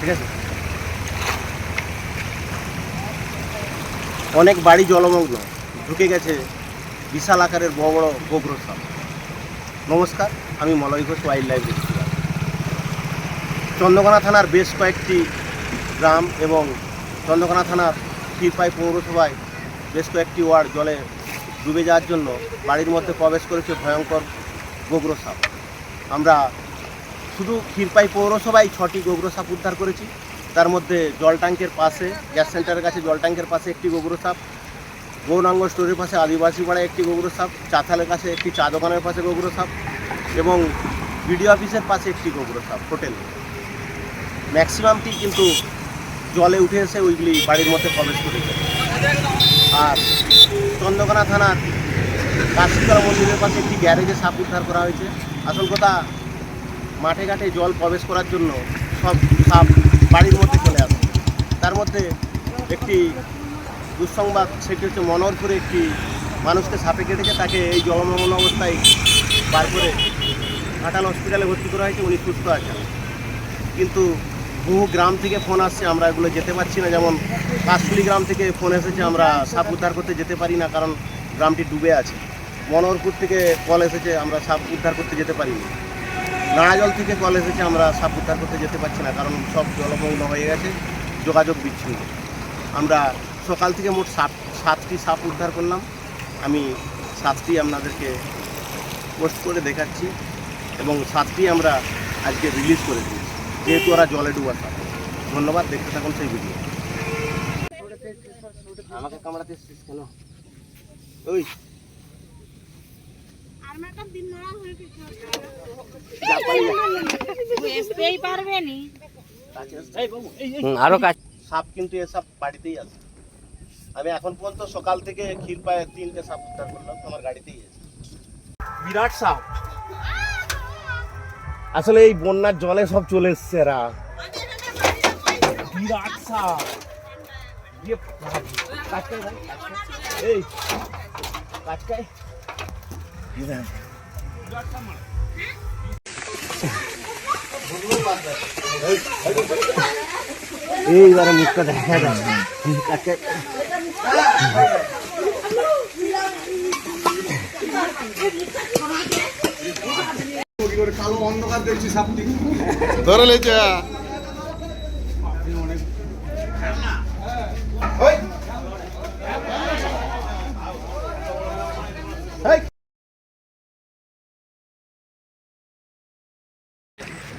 ঠিক আছে? অনেক বাড়ি জলমগ্ন, ঢুকে গেছে বিশাল আকারের বড় বড় গোগ্র নমস্কার, আমি Malay Ghosh wild life rescuer Chandrakona থানার বেশ কয়েকটি গ্রাম এবং চন্দ্রকোনা থানার ক্ষীরপাই পৌরসভায় বেশ কয়েকটি ওয়ার্ড জলে ডুবে যাওয়ার জন্য বাড়ির মধ্যে প্রবেশ করেছে ভয়ঙ্কর গোগ্র আমরা শুধু ক্ষীরপাই পৌরসভায় ছটি গোগ্র সাপ উদ্ধার করেছি। তার মধ্যে জল ট্যাঙ্কের পাশে, গ্যাস সেন্টারের কাছে জল ট্যাঙ্কের পাশে একটি গোগ্র সাপ, গৌরাঙ্গ স্টোরের পাশে আদিবাসী পাড়ায় একটি গোগ্র সাপ চাতালের কাছে একটি চা দোকানের পাশে গোগ্র সাপ এবং বিডিও অফিসের পাশে একটি গোগ্র সাপ, হোটেল। ম্যাক্সিমামটি কিন্তু জলে উঠে এসে ওইগুলি বাড়ির মধ্যে প্রবেশ করেছে আর চন্দ্রকোনা থানার কাশিতলা মন্দিরের পাশে একটি গ্যারেজে সাপ উদ্ধার করা হয়েছে। আসল কথা মাঠে ঘাটে জল প্রবেশ করার জন্য সব সাপ বাড়ির মধ্যে চলে আসে। তার মধ্যে একটি দুঃসংবাদ, সেটি হচ্ছে মনোহরপুরে একটি মানুষকে সাপে কেটেছে তাকে এই জলমগ্ন অবস্থায় বার করে ঘাটাল হসপিটালে ভর্তি করা হয়েছে। উনি সুস্থ আছেন। কিন্তু বহু গ্রাম থেকে ফোন আসছে, আমরা এগুলো যেতে পারছি না। যেমন কাশফুলি গ্রাম থেকে ফোন এসেছে, আমরা সাপ উদ্ধার করতে যেতে পারি না, কারণ গ্রামটি ডুবে আছে। মনোহরপুর থেকে কল এসেছে, আমরা সাপ উদ্ধার করতে যেতে পারিনি। নাড়াজল থেকে কল এসেছে, আমরা সাপ উদ্ধার করতে যেতে পারছি না, কারণ সব জলমগ্ন হয়ে গেছে, যোগাযোগ বিচ্ছিন্ন। আমরা সকাল থেকে মোট সাত, সাতটি সাপ উদ্ধার করলাম। আমি সাতটি আপনাদেরকে পোস্ট করে দেখাচ্ছি এবং সাতটি আমরা আজকে রিলিজ করে দিয়েছি, যেহেতু ওরা জলে ডুবা সাপ। ধন্যবাদ, দেখতে থাকুন সেই ভিডিও আমাকে কামড়াতে কেন? ওই। আরও কাজ। সাপ কিন্তু এসব বাড়িতেই আছে। আমি এখন পর্যন্ত সকাল থেকে ক্ষীর পায়ে তিনটে সাপ উদ্ধার করলাম আমার গাড়িতেই আছে। বিরাট সাপ। আসলে এই বন্যার জলে সব চলে এসছে এরা। বিরাট সাপ। এই। এইবারে মুখটা দেখা যায় কাঁচকাই। ধরে লেছে